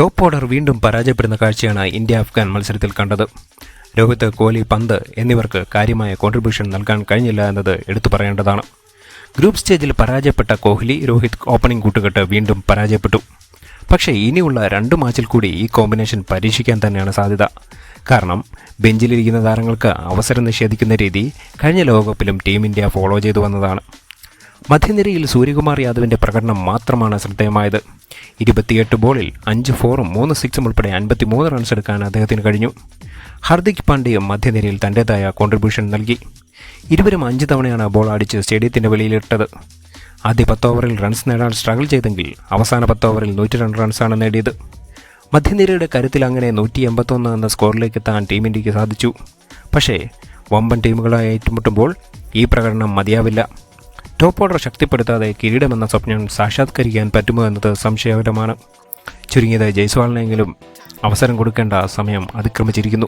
Top order വീണ്ടും പരാജയപ്പെടുന്ന കാഴ്ചയാണ് ഇന്ത്യ അഫ്ഗാൻ മത്സരത്തിൽ കണ്ടത്. രോഹിത് കോഹ്ലി പന്ത് എന്നിവർക്ക് കാര്യമായ കോൺട്രിബ്യൂഷൻ നൽകാൻ കഴിഞ്ഞില്ല എന്നത് എടുത്തു പറയേണ്ടതാണ്. ഗ്രൂപ്പ് സ്റ്റേജിൽ പരാജയപ്പെട്ട കോഹ്ലി രോഹിത് ഓപ്പണിംഗ് കൂട്ടുകെട്ട് വീണ്ടും പരാജയപ്പെട്ടു. പക്ഷേ ഇനിയുള്ള രണ്ട് മാച്ചിൽ കൂടി ഈ കോമ്പിനേഷൻ പരീക്ഷിക്കാൻ തന്നെയാണ് സാധ്യത. കാരണം ബെഞ്ചിലിരിക്കുന്ന താരങ്ങൾക്ക് അവസരം നിഷേധിക്കുന്ന രീതി കഴിഞ്ഞ ലോകകപ്പിലും ടീം ഇന്ത്യ ഫോളോ ചെയ്തു വന്നതാണ്. മധ്യനിരയിൽ സൂര്യകുമാർ യാദവിന്റെ പ്രകടനം മാത്രമാണ് ശ്രദ്ധേയമായത്. ഇരുപത്തിയെട്ട് ബോളിൽ അഞ്ച് ഫോറും മൂന്ന് സിക്സും ഉൾപ്പെടെ അൻപത്തിമൂന്ന് റൺസ് എടുക്കാൻ അദ്ദേഹത്തിന് കഴിഞ്ഞു. ഹർദിക് പാണ്ഡ്യയും മധ്യനിരയിൽ തന്റെതായ കോൺട്രിബ്യൂഷൻ നൽകി. ഇരുവരും അഞ്ച് തവണയാണ് ബോൾ അടിച്ച് സ്റ്റേഡിയത്തിന്റെ വെളിയിലിട്ടത്. ആദ്യ പത്ത് ഓവറിൽ റൺസ് നേടാൻ സ്ട്രഗിൾ ചെയ്തെങ്കിൽ അവസാന പത്ത് ഓവറിൽ നൂറ്റി രണ്ട് റൺസാണ് നേടിയത്. മധ്യനിരയുടെ കരുത്തിൽ അങ്ങനെ നൂറ്റി എൺപത്തൊന്ന് എന്ന സ്കോറിലേക്ക് എത്താൻ ടീം ഇന്ത്യയ്ക്ക് സാധിച്ചു. പക്ഷേ വമ്പൻ ടീമുകളായി ഏറ്റുമുട്ടുമ്പോൾ ഈ പ്രകടനം മതിയാവില്ല. ടോപ്പ് ഓർഡർ ശക്തിപ്പെടുത്താതെ കിരീടമെന്ന സ്വപ്നം സാക്ഷാത്കരിക്കാൻ പറ്റുമോ എന്നത് സംശയകരമാണ്. ചുരുങ്ങിയത് ജയ്സ്വാളിനെങ്കിലും അവസരം കൊടുക്കേണ്ട സമയം അതിക്രമിച്ചിരിക്കുന്നു.